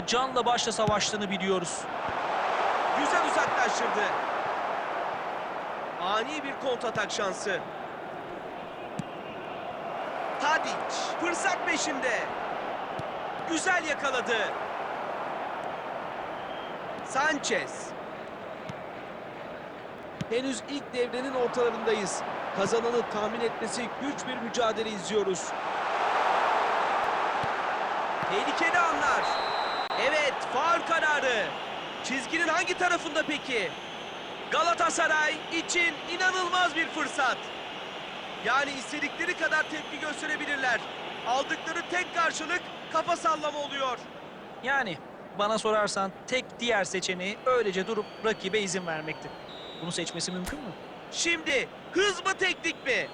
canla başla savaştığını biliyoruz. Güzel uzaklaştırdı. Ani bir kontratak şansı. Tadic fırsat peşinde. Güzel yakaladı. Sanchez. Henüz ilk devrenin ortalarındayız. Kazananı tahmin etmesi güç bir mücadele izliyoruz. Tehlikeli anlar. Faul kararı. Çizginin hangi tarafında peki? Galatasaray için inanılmaz bir fırsat. Yani istedikleri kadar tepki gösterebilirler. Aldıkları tek karşılık kafa sallama oluyor. Yani bana sorarsan tek diğer seçeneği öylece durup rakibe izin vermekti. Bunu seçmesi mümkün mü? Şimdi hız mı teknik mi?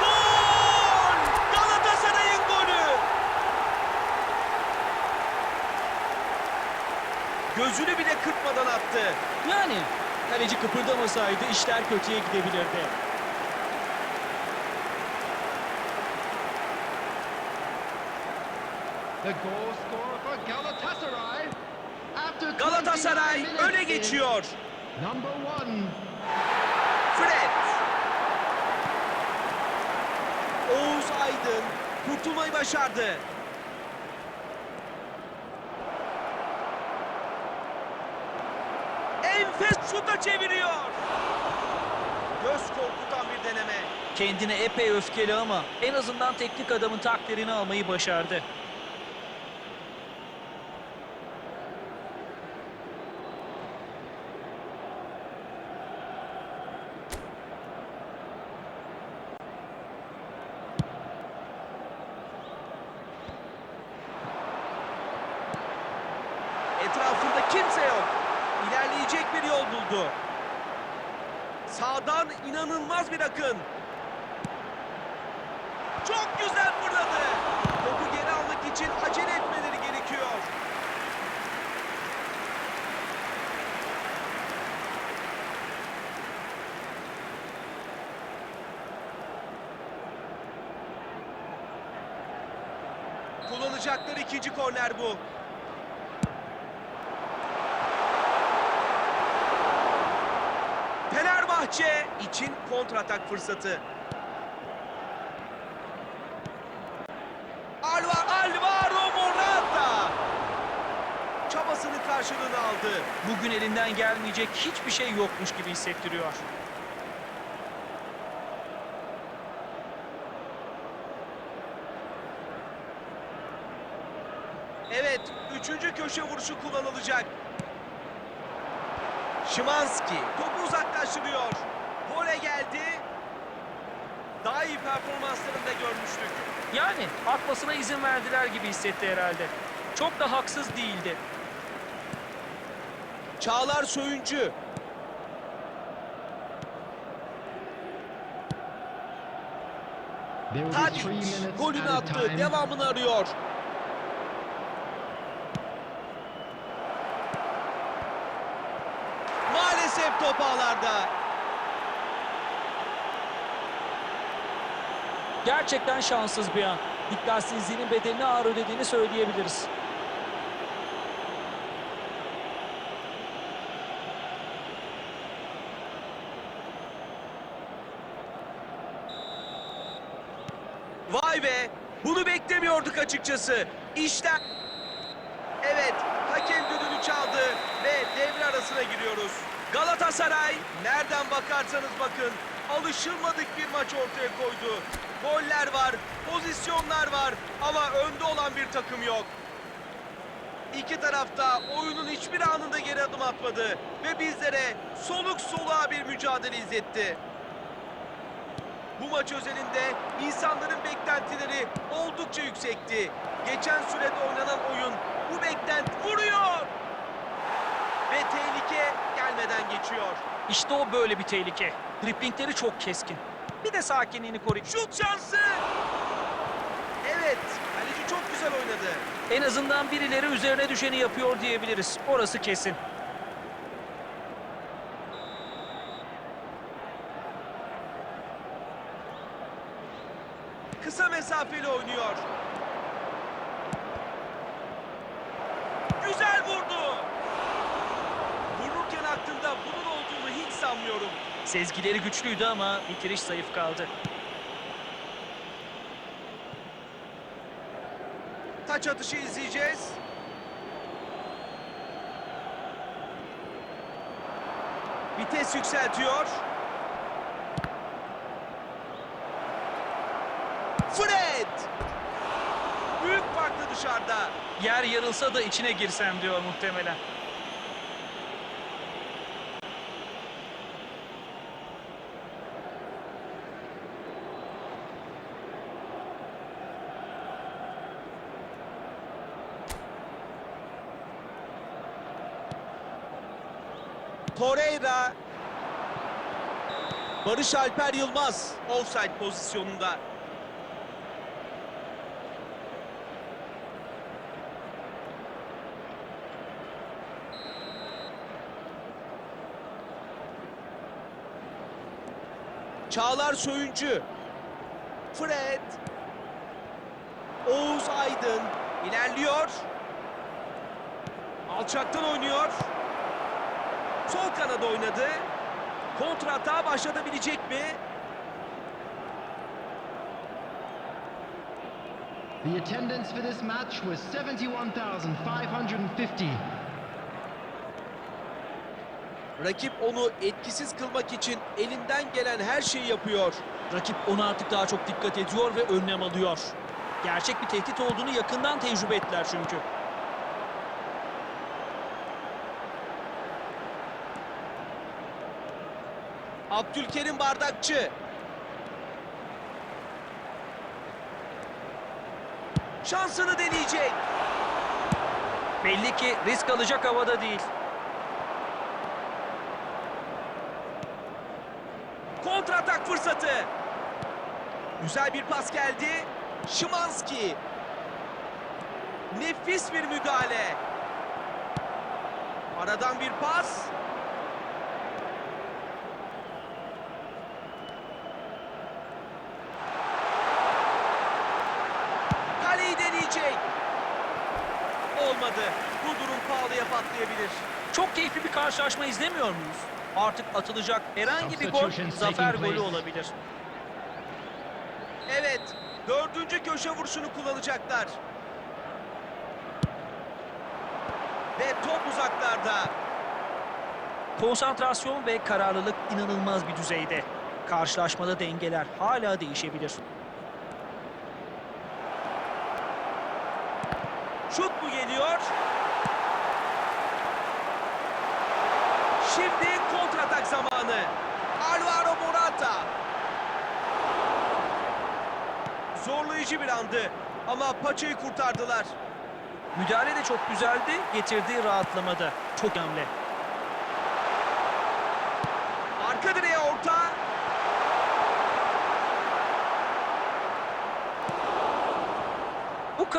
Gol! Galatasaray'ın golü! Gözünü kırpmadan attı. Yani kaleci kıpırdamasaydı işler kötüye gidebilirdi. The goal scorer for Galatasaray. After 29 Galatasaray minutes öne geçiyor. Fred. Oğuz Aydın kurtulmayı başardı. Şuta çeviriyor. Göz korkutan bir deneme. Kendine epey öfkeli ama en azından teknik adamın takdirini almayı başardı. Etrafında kimse yok. Buldu. Sağdan inanılmaz bir akın. Çok güzel fırladı. Topu geri almak için acele etmeleri gerekiyor. Kullanacakları ikinci korner bu. Fenerbahçe için kontratak fırsatı. Alva, Alvaro Morata çabasının karşılığını aldı. Bugün elinden gelmeyecek hiçbir şey yokmuş gibi hissettiriyor. Evet, üçüncü köşe vuruşu kullanılacak. Şimanski topu uzaklaştırıyor. Gole geldi. Daha iyi performanslarında görmüştük. Yani atmasına izin verdiler gibi hissetti herhalde. Çok da haksız değildi. Çağlar Söyüncü. Tadic golünü attı. Devamını arıyor. Ağlarda. Gerçekten şanssız bir an. Dikkatsizliğinin bedelini ağır ödediğini söyleyebiliriz. Vay be! Bunu beklemiyorduk açıkçası. İşte... Evet, hakem düdüğünü çaldı ve devre arasına giriyoruz. Galatasaray, nereden bakarsanız bakın, alışılmadık bir maç ortaya koydu. Goller var, pozisyonlar var ama önde olan bir takım yok. İki tarafta oyunun hiçbir anında geri adım atmadı ve bizlere soluk soluğa bir mücadele izletti. Bu maç özelinde insanların beklentileri oldukça yüksekti. Geçen sürede oynanan oyun bu beklenti vuruyor. Ve tehlike görmeden geçiyor. İşte o böyle bir tehlike. Driplingleri çok keskin. Bir de sakinliğini koruyun. Şut şansı! Evet, kaleci çok güzel oynadı. En azından birileri üzerine düşeni yapıyor diyebiliriz. Orası kesin. Kısa mesafeli oynuyor. Güzel vurdu. Sanmıyorum. Sezgileri güçlüydü ama bitiriş zayıf kaldı. Taç atışı izleyeceğiz. Vites yükseltiyor. Fred! Büyük farklı dışarıda. Yer yarılsa da içine girsem diyor muhtemelen. Torreira. Barış Alper Yılmaz offside pozisyonunda. Çağlar Söyüncü. Fred. Oğuz Aydın ilerliyor. Alçaktan oynuyor. Sol kanada oynadı. Kontra atağa başlatabilecek mi? The attendance for this match was 71,550. Rakip onu etkisiz kılmak için elinden gelen her şeyi yapıyor. Rakip ona artık daha çok dikkat ediyor ve önlem alıyor. Gerçek bir tehdit olduğunu yakından tecrübe ettiler çünkü. Abdülkerim Bardakçı. Şansını deneyecek. Belli ki risk alacak havada değil. Kontra atak fırsatı. Güzel bir pas geldi. Şimanski. Nefis bir müdahale. Aradan bir pas. Kaleyi deneyecek. Olmadı. Bu durum pahalıya patlayabilir. Çok keyifli bir karşılaşma izlemiyor muyuz? Artık atılacak herhangi bir gol zafer golü olabilir. Evet, dördüncü köşe vuruşunu kullanacaklar. Ve top uzaklarda. Konsantrasyon ve kararlılık inanılmaz bir düzeyde. Karşılaşmada dengeler hala değişebilir. Şut mu geliyor? Şimdi kontratak zamanı. Alvaro Morata. Zorlayıcı bir andı ama paçayı kurtardılar. Müdahale de çok güzeldi, getirdiği rahatlamada. Çok önemli.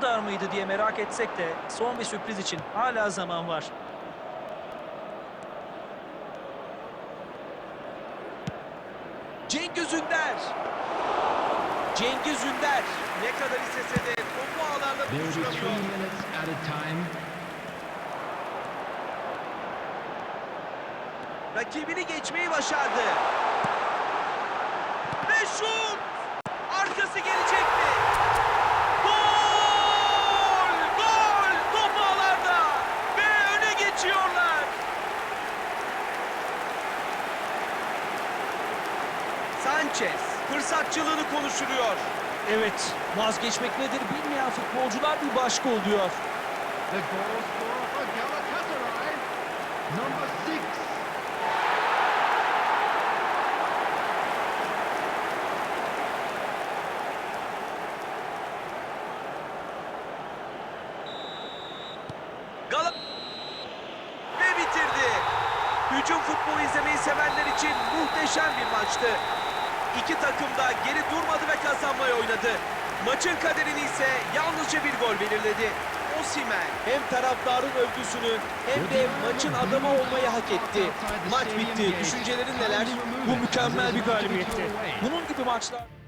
Kadar mıydı diye merak etsek de son bir sürpriz için hala zaman var. Cengiz Ünder. Cengiz Ünder. Ne kadar istese de topu ağlarla buluşturamıyor. Rakibini geçmeyi başardı. Ve şut! Arkası gelecek mi? Gol! Gol! Top ağlarda! Ve öne geçiyorlar. Sanchez fırsatçılığını konuşturuyor. Evet, vazgeçmek nedir bilmeyen futbolcular bir başka oluyor. The goal scorer for Galatasaray, number six. Gal ve bitirdi. Hücum futbolu izlemeyi sevenler için muhteşem bir maçtı. İki takım da geri durmadı ve kazanmayı oynadı. Maçın kaderini ise yalnızca bir gol belirledi. Osimhen hem taraftarın övgüsünü hem de maçın adamı olmayı hak etti. Maç bitti. Düşüncelerin neler? Bu mükemmel bir galibiyetti. Bunun gibi maçlar...